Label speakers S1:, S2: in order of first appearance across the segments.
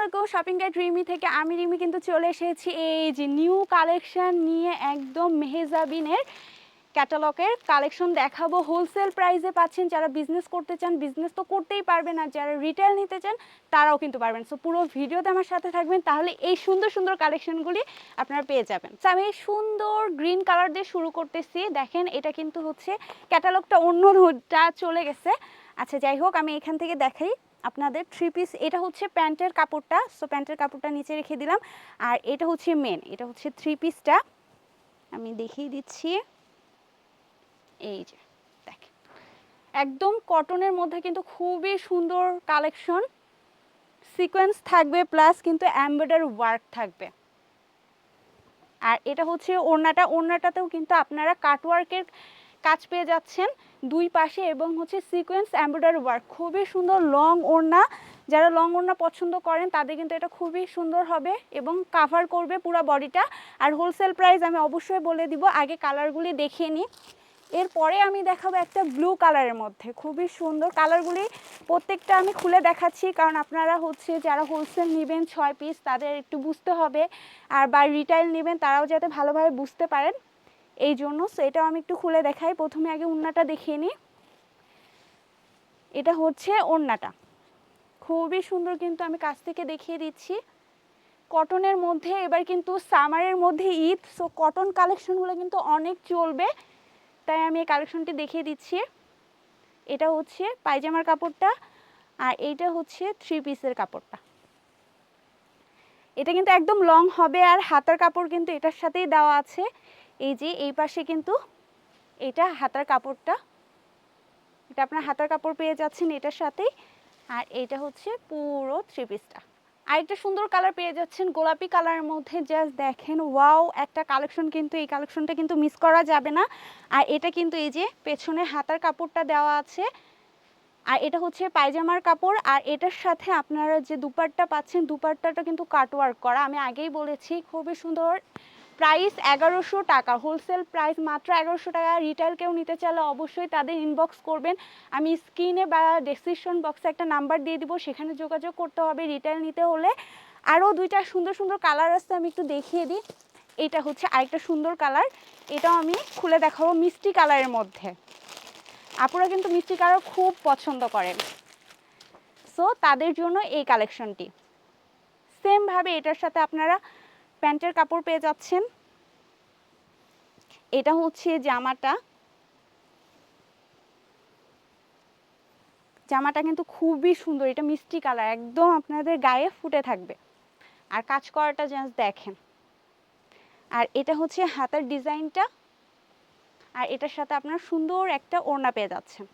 S1: আলাইকুম shopping guide Rimi থেকে আমি রিমি কিন্তু চলে এসেছি এই যে নিউ কালেকশন নিয়ে একদম মেহেজাবিনের ক্যাটালগের কালেকশন দেখাবো। হোলসেল প্রাইসে পাচ্ছেন যারা বিজনেস করতে চান বিজনেস তো করতেই পারবেন আর যারা রিটেল নিতে চান, তারাও কিন্তু পারবেন। সো পুরো ভিডিওতে আমার সাথে থাকবেন, তাহলে এই সুন্দর সুন্দর কালেকশনগুলি আপনারা পেয়ে যাবেন। তো আমি সুন্দর গ্রিন কালার দিয়ে শুরু করতেছি। দেখেন, এটা কিন্তু হচ্ছে ক্যাটালগটা অন্যটা চলে গেছে। আচ্ছা যাই হোক, আমি এখান থেকে দেখাই। আপনাদের থ্রি পিস এটা হচ্ছে প্যান্টের কাপড়টা। সো প্যান্টের কাপড়টা নিচে রেখে দিলাম। আর এটা হচ্ছে মেন এটা হচ্ছে থ্রি পিসটা আমি দেখিয়ে দিচ্ছি। এই যে, দেখ। একদম কটনের মধ্যে কিন্তু খুবই সুন্দর কালেকশন সিকোয়েন্স থাকবে প্লাস কিন্তু এমব্রয়ডারি ওয়ার্ক থাকবে। আর এটা হচ্ছে ওড়নাটা। ওড়নাটাতেও কিন্তু আপনারা কাটওয়ার্কের কাজ পেয়ে যাচ্ছেন দুই পাশে এবং হচ্ছে সিকোয়েন্স এমব্রয়ডারি ওয়ার্ক খুবই সুন্দর লং ওড়না। যারা লং ওড়না পছন্দ করেন, তাদের কিন্তু এটা খুবই সুন্দর হবে এবং কাভার করবে পুরো বডিটা। আর হোলসেল প্রাইস আমি অবশ্যই বলে দিব, আগে কালারগুলি দেখিয়ে নিই। এরপরে আমি দেখাবো একটা ব্লু কালারের মধ্যে, খুবই সুন্দর কালারগুলি প্রত্যেকটা আমি খুলে দেখাচ্ছি, কারণ আপনারা হচ্ছে যারা হোলসেল নেবেন ছয় পিস তাদের একটু বুঝতে হবে। আর বা রিটাইল নেবেন, তারাও যাতে ভালোভাবে বুঝতে পারেন। এই জন্য সো এটাও আমি একটু খুলে দেখাই। প্রথমে আগে উন্নাটা দেখিয়ে নিই। এটা হচ্ছে ওড়নাটা খুবই সুন্দর কিন্তু আমি কাছ থেকে দেখিয়ে দিচ্ছি। কটনের মধ্যে, এবার কিন্তু সামারের মধ্যে ঈদ সো কটন কালেকশনগুলো কিন্তু অনেক চলবে। তাই আমি এই কালেকশনটি দেখিয়ে দিচ্ছি। এটা হচ্ছে পায়জামার কাপড়টা আর এইটা হচ্ছে থ্রি পিসের কাপড়টা। এটা কিন্তু একদম লং হবে আর হাতার কাপড় কিন্তু এটার সাথেই দেওয়া আছে। এই যে এই পাশে কিন্তু এটা হাতার কাপড়টা। এটা আপনার হাতার কাপড় পেয়ে যাচ্ছেন এটার সাথেই। আর এটা হচ্ছে পুরো থ্রি পিসটা আরেকটা সুন্দর কালার পেয়ে যাচ্ছেন গোলাপি কালারের মধ্যে। জাস্ট দেখেন ওয়াও একটা কালেকশন কিন্তু, এই কালেকশনটা কিন্তু মিস করা যাবে না। আর এটা কিন্তু এই যে পেছনে হাতার কাপড়টা দেওয়া আছে। আর এটা হচ্ছে পায়জামার কাপড়। আর এটার সাথে আপনারা যে দুপাট্টা পাচ্ছেন, দুপাট্টাটা কিন্তু কাটওয়ার্ক করা। আমি আগেই বলেছি, খুবই সুন্দর প্রাইস এগারোশো টাকা। হোলসেল প্রাইস মাত্র এগারোশো টাকা। রিটেল কেউ নিতে চাইলে অবশ্যই তাদের ইনবক্স করবেন। আমি স্ক্রিনে বা ডেসক্রিপশন বক্সে একটা নাম্বার দিয়ে দিব। সেখানে যোগাযোগ করতে হবে রিটেল নিতে হলে। আরও দুইটা সুন্দর সুন্দর কালার আছে, আমি একটু দেখিয়ে দিই। এটা হচ্ছে আরেকটা সুন্দর কালার এটাও আমি খুলে দেখাবো মিষ্টি কালারের মধ্যে। আপুরা কিন্তু মিষ্টি কালার খুব পছন্দ করেন। সো তাদের জন্য এই কালেকশনটি সেমভাবে এটার সাথে আপনারা প্যান্টের কাপড় পেয়ে যাচ্ছেন। এটা হচ্ছে জামাটা। জামাটা কিন্তু খুবই সুন্দর, এটা মিষ্টি কালার, একদম আপনাদের গায়ে ফুটে থাকবে। আর কাজ করাটা জাস্ট দেখেন। আর এটা হচ্ছে হাতার ডিজাইনটা। আর এটার সাথে আপনার সুন্দর একটা ওড়না পেয়ে যাচ্ছেন।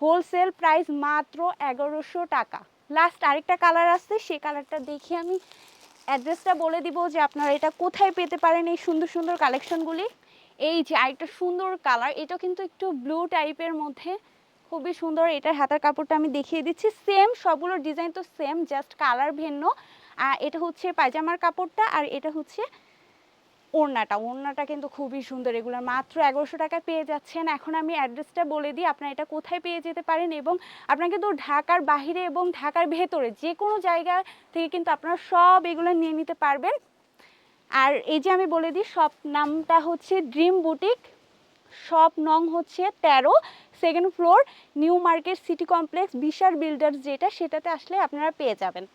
S1: হোলসেল প্রাইস মাত্র এগারোশো টাকা। লাস্ট আরেকটা কালার আছে সেই কালারটা দেখে আমি অ্যাড্রেসটা বলে দিব যে আপনারা এটা কোথায় পেতে পারেন এই সুন্দর সুন্দর কালেকশনগুলি এই যে আরেকটা সুন্দর কালার এটা কিন্তু একটু ব্লু টাইপের মধ্যে। খুবই সুন্দর, এটার হাতার কাপড়টা আমি দেখিয়ে দিচ্ছি। সেম সবগুলোর ডিজাইন তো সেম জাস্ট কালার ভিন্ন। আর এটা হচ্ছে পায়জামার কাপড়টা আর এটা হচ্ছে ওড়নাটা ওড়নাটা কিন্তু খুবই সুন্দর। এগুলো মাত্র এগারোশো টাকায় পেয়ে যাচ্ছেন। এখন আমি অ্যাড্রেসটা বলে দিই, আপনারা এটা কোথায় পেয়ে যেতে পারেন এবং আপনারা কিন্তু ঢাকার বাহিরে এবং ঢাকার ভেতরে যে কোনো জায়গা থেকে কিন্তু আপনারা সব এগুলো নিয়ে নিতে পারবেন। আর এই যে আমি বলে দিই, সব নামটা হচ্ছে ড্রিম বুটিক শপ নং হচ্ছে তেরো, second floor, new market city complex বিশার builders যেটা, সেটাতে আসলে আপনারা পেয়ে যাবেন।